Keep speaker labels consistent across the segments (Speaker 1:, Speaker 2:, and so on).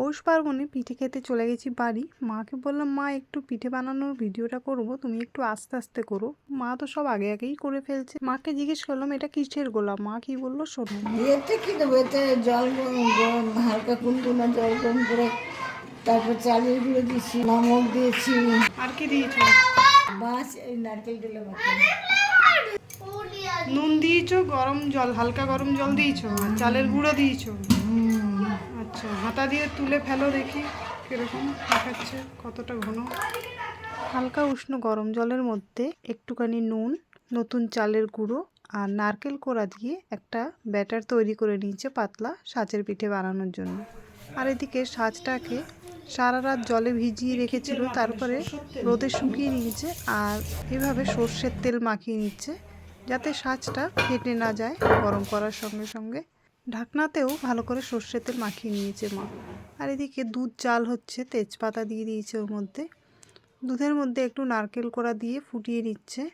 Speaker 1: পৌষ পার্বণে পিঠে খেতে চলে গেছি বাড়ি। মাকে বললাম মা একটু পিঠে বানানোর ভিডিওটা করব। তুমি একটু আস্তে আস্তে করো। মা তো সব আগে আগেই করে ফেলছে। মাকে জিজ্ঞেস করলাম এটা কিসের গোলাপ? মা কি বলল শোনো।
Speaker 2: এতে কি দেবো? এতে জল গরম হালকা কুনকুনা জল গরম করে তারপর চালের গুঁড়ো দিয়েছি নমক দিয়েছি।
Speaker 1: আর কি দিয়েছ?
Speaker 2: বাস এই নারকেল
Speaker 1: নুন দিয়েছ? গরম জল, হালকা গরম জল দিয়েছ? আর চালের গুঁড়ো দিয়েছ? আচ্ছা হাতা দিয়ে তুলে ফেলো দেখি কীরকম দেখাচ্ছে, কতটা ঘন। হালকা উষ্ণ গরম জলের মধ্যে একটুখানি নুন, নতুন চালের গুঁড়ো আর নারকেল কোড়া দিয়ে একটা ব্যাটার তৈরি করে নিয়েছে পাতলা সাজের পিঠে বানানোর জন্য। আর এদিকে সাজটাকে সারা রাত জলে ভিজিয়ে রেখেছিল, তারপরে রোদে শুকিয়ে নিয়েছে আর এভাবে সর্ষের তেল মাখিয়ে নিচ্ছে। যাতে সাজটা ফেটে না যায় গরম করার সঙ্গে সঙ্গে। ঢাকনাতেও ভালো করে সর্ষের তেল মাখিয়ে নিয়েছে মা। আর এদিকে দুধ জাল হচ্ছে, তেজপাতা দিয়ে দিয়েছে ওর মধ্যে। দুধের মধ্যে একটু নারকেল কোড়া দিয়ে ফুটিয়ে নিচ্ছে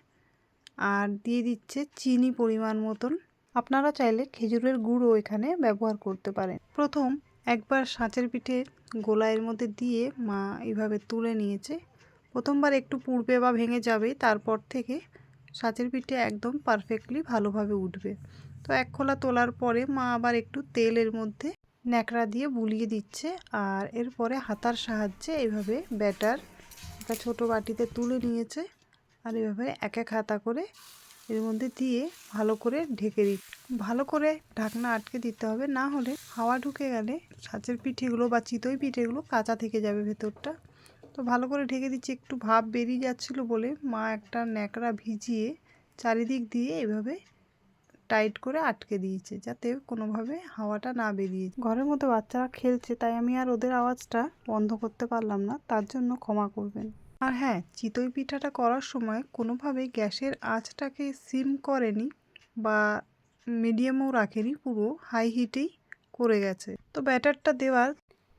Speaker 1: আর দিয়ে দিচ্ছে চিনি পরিমাণ মতন। আপনারা চাইলে খেজুরের গুঁড়ো এখানে ব্যবহার করতে পারেন। প্রথম একবার সাঁচের পিঠে গোলায়ের মধ্যে দিয়ে মা এইভাবে তুলে নিয়েছে। প্রথমবার একটু পুড়বে বা ভেঙে যাবে, তারপর থেকে সাঁচের পিঠে একদম পারফেক্টলি ভালোভাবে উঠবে। তো এক খোলা তোলার পরে মা আবার একটু তেলের মধ্যে ন্যাকড়া দিয়ে বুলিয়ে দিচ্ছে আর এরপরে হাতার সাহায্যে এইভাবে ব্যাটার একটা ছোটো বাটিতে তুলে নিয়েছে আর এভাবে এক এক হাতা করে এর মধ্যে দিয়ে ভালো করে ঢেকে দিই ভালো করে ঢাকনা আটকে দিতে হবে, না হলে হাওয়া ঢুকে গেলে সাঁচের পিঠেগুলো বা চিতই পিঠেগুলো কাঁচা থেকে যাবে ভেতরটা। তো ভালো করে ঢেকে দিচ্ছি, একটু ভাপ বেরিয়ে যাচ্ছিল বলে মা একটা ন্যাকড়া ভিজিয়ে চারিদিক দিয়ে এভাবে টাইট করে আটকে দিয়েছে, যাতে কোনোভাবে হাওয়াটা না বেরিয়ে ঘরের মধ্যে বাচ্চারা খেলছে, তাই আমি আর ওদের আওয়াজটা বন্ধ করতে পারলাম না, তার জন্য ক্ষমা করবেন। আর হ্যাঁ চিতই পিঠাটা করার সময় কোনোভাবে গ্যাসের আঁচটাকে সিম করেনি বা মিডিয়ামও রাখেনি, পুরো হাই হিটেই করে গেছে। তো ব্যাটারটা দেওয়ার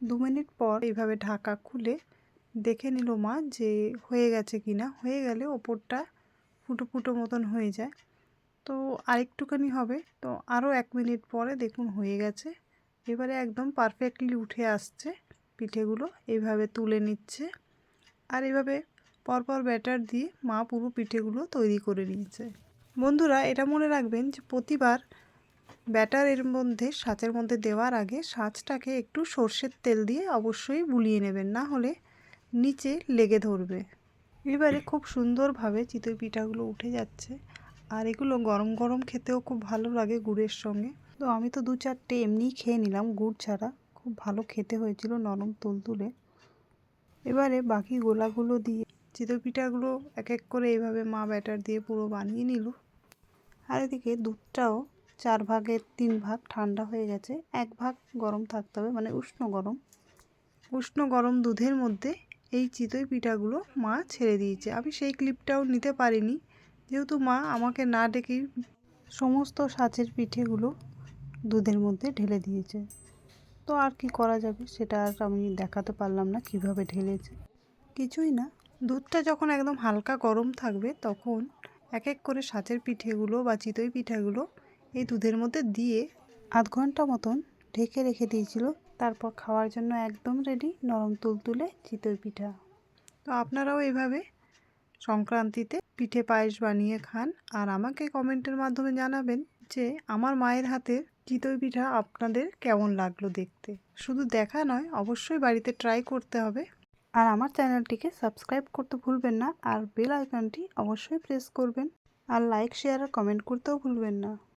Speaker 1: দু মিনিট পর এইভাবে ঢাকা খুলে দেখে নিল মা যে হয়ে গেছে কি না। হয়ে গেলে ওপরটা ফুটো ফুটো মতন হয়ে যায়। তো আরেকটুখানি হবে। তো আরও এক মিনিট পরে দেখুন হয়ে গেছে। এবারে একদম পারফেক্টলি উঠে আসছে পিঠেগুলো। এইভাবে তুলে নিচ্ছে। আর এভাবে পরপর ব্যাটার দিয়ে মা পুরো পিঠেগুলো তৈরি করে নিয়েছে। বন্ধুরা, এটা মনে রাখবেন যে প্রতিবার ব্যাটার এর মধ্যে, সাঁচের মধ্যে দেওয়ার আগে সাঁচটাকে একটু সর্ষের তেল দিয়ে অবশ্যই বুলিয়ে নেবেন। না হলে নিচে লেগে ধরবে। এবারে খুব সুন্দরভাবে চিতই পিঠাগুলো উঠে যাচ্ছে। আর এগুলো গরম গরম খেতেও খুব ভালো লাগে গুড়ের সঙ্গে। তো আমি তো দু চারটে এমনিই খেয়ে নিলাম গুড় ছাড়া। খুব ভালো খেতে হয়েছিল নরম তুলতুলে এবারে বাকি গোলাগুলো দিয়ে চিতই পিঠাগুলো এক এক করে এইভাবে মা ব্যাটার দিয়ে পুরো বানিয়ে নিল। আর এদিকে দুধটাও চার ভাগের তিন ভাগ ঠান্ডা হয়ে গেছে। এক ভাগ গরম থাকতে হবে মানে উষ্ণ গরম। উষ্ণ গরম দুধের মধ্যে এই চিতই পিঠাগুলো মা ছেড়ে দিয়েছে। আমি সেই ক্লিপটাও নিতে পারিনি। যেহেতু মা আমাকে না ডেকেই সমস্ত সাজের পিঠেগুলো দুধের মধ্যে ঢেলে দিয়েছে। তো আর কি করা যাবে সেটা আর আমি দেখাতে পারলাম না কীভাবে ঢেলেছে। কিছুই না। দুধটা যখন একদম হালকা গরম থাকবে তখন এক এক করে সাজের পিঠেগুলো বা চিতই পিঠাগুলো এই দুধের মধ্যে দিয়ে আধ ঘণ্টা মতন ঢেকে রেখে দিয়েছিল। তারপর খাওয়ার জন্য একদম রেডি নরম তুলতুলে চিতই পিঠা। তো আপনারাও এইভাবে সংক্রান্তিতে পিঠে পায়েস বানিয়ে খান আর আমাকে কমেন্টের মাধ্যমে জানাবেন যে আমার মায়ের হাতের চিতই পিঠা আপনাদের কেমন লাগল দেখতে। শুধু দেখা নয়, অবশ্যই বাড়িতে ট্রাই করতে হবে। আর আমার চ্যানেলটিকে সাবস্ক্রাইব করতে ভুলবেন না আর বেল আইকনটি অবশ্যই প্রেস করবেন। আর লাইক শেয়ার আর কমেন্ট করতেও ভুলবেন না।